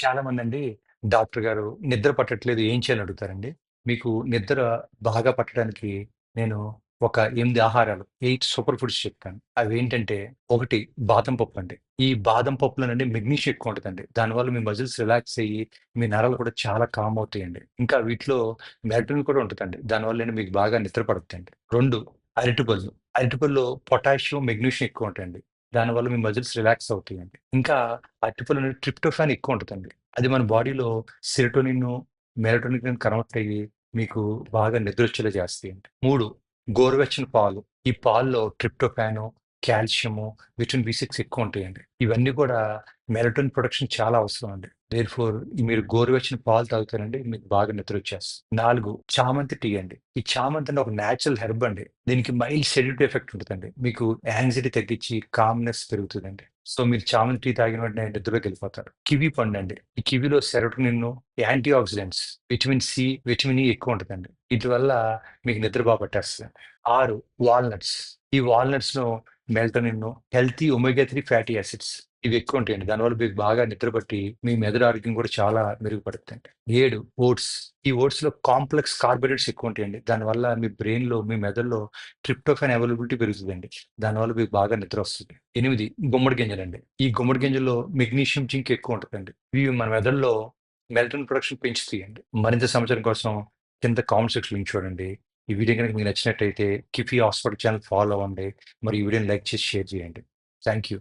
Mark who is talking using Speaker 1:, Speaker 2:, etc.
Speaker 1: చాలా మంది అండి డాక్టర్ గారు నిద్ర పట్టట్లేదు ఏం చేయాలని అడుగుతారండి. మీకు నిద్ర బాగా పట్టడానికి నేను ఒక 8 ఆహారాలు 8 సూపర్ ఫుడ్స్ చెప్తాను. అవేంటంటే ఒకటి బాదం పప్పు అండి ఈ బాదం పప్పులోనండి మెగ్నీషియం ఎక్కువ ఉంటదండి. దానివల్ల మీ మజిల్స్ రిలాక్స్ అయ్యి, మీ నరాలు కూడా చాలా కామ్ అవుతాయండి. ఇంకా వీటిలో మెలటోనిన్ కూడా ఉంటదండి. దానివల్లేంటి మీకు బాగా నిద్ర పడుద్దండి. 2 అరటిపళ్ళు. అరటిపళ్ళలో పొటాషియం, మెగ్నీషియం ఎక్కువ ఉంటాయండి. దానివల్ల మీ మజిల్స్ రిలాక్స్ అవుతాయండి. ఇంకా అరటిపళ్ళు ట్రిప్టోఫాన్ ఎక్కువ ఉంటుందండి అది మన బాడీలో సిరటోనిన్ మెరటోనిన్ కన్వర్ట్ అయ్యి మీకు బాగా నిద్రొచ్చేలా చేస్తాయండి. మూడు గోరువెచ్చని పాలు. ఈ పాల్లో tryptophan, calcium, vitamin B six ఎక్కువ ఉంటాయండి. ఇవన్నీ కూడా మెలటోన్ ప్రొడక్షన్ చాలా అవసరం అండి. దేర్‌ఫోర్ మీరు గోరువెచ్చని పాలు తాగుతారండి మీకు బాగా నిద్రొచ్చేస్తది. 4 చామంతి టీ అండి. ఈ చామంతి అంటే ఒక నేచురల్ హెర్బ్ అండి. దీనికి మైల్డ్ సెడేటివ్ ఎఫెక్ట్ ఉంటుందండి మీకు యాంగ్జైటీ తగ్గించి కామ్‌నెస్ పెరుగుతుందండి సో, మీరు చామంతి టీ తాగిన వెంటనే నిద్రలోకెళ్ళిపోతారు. కివి పండండి. ఈ కివిలో serotonin antioxidants, vitamin C, vitamin E ఎక్కువ ఉంటుందండి వీటి వల్ల మీకు నిద్ర బాగా పట్టేస్తుంది ఆరు వాల్‌నట్స్. ఈ వాల్‌నట్స్‌లో melatonin healthy omega three fatty acids ఇవి ఎక్కువ ఉంటాయండి. దానివల్ల మీకు బాగా నిద్రపట్టి మీ మెదడు ఆరోగ్యం కూడా చాలా మెరుగుపడుతుంది ఏడు ఓట్స్. ఈ ఓట్స్లో కాంప్లెక్స్ కార్బోహైడ్రేట్స్ ఎక్కువ ఉంటాయండి. దానివల్ల మీ బ్రెయిన్లో మీ మెదడులో ట్రిప్టోఫాన్ అవైలబిలిటీ పెరుగుతుందండి దానివల్ల మీకు బాగా నిద్ర వస్తుంది ఎనిమిది గుమ్మడి గింజలండి. ఈ గుమ్మడి గింజల్లో మెగ్నీషియం, జింక్ ఎక్కువ ఉంటుందండి ఇవి మన మెదడులో మెల్టన్ ప్రొడక్షన్ పెంచుతాయండి. మరింత సమాచారం కోసం కింద కామెంట్ సెక్షన్ చూడండి. ఈ వీడియో కనుక మీకు నచ్చినట్టయితే కిఫీ హాస్పిటల్ ఛానల్ ఫాలో అవ్వండి. మరి ఈ వీడియోని లైక్ చేసి షేర్ చేయండి. Thank you.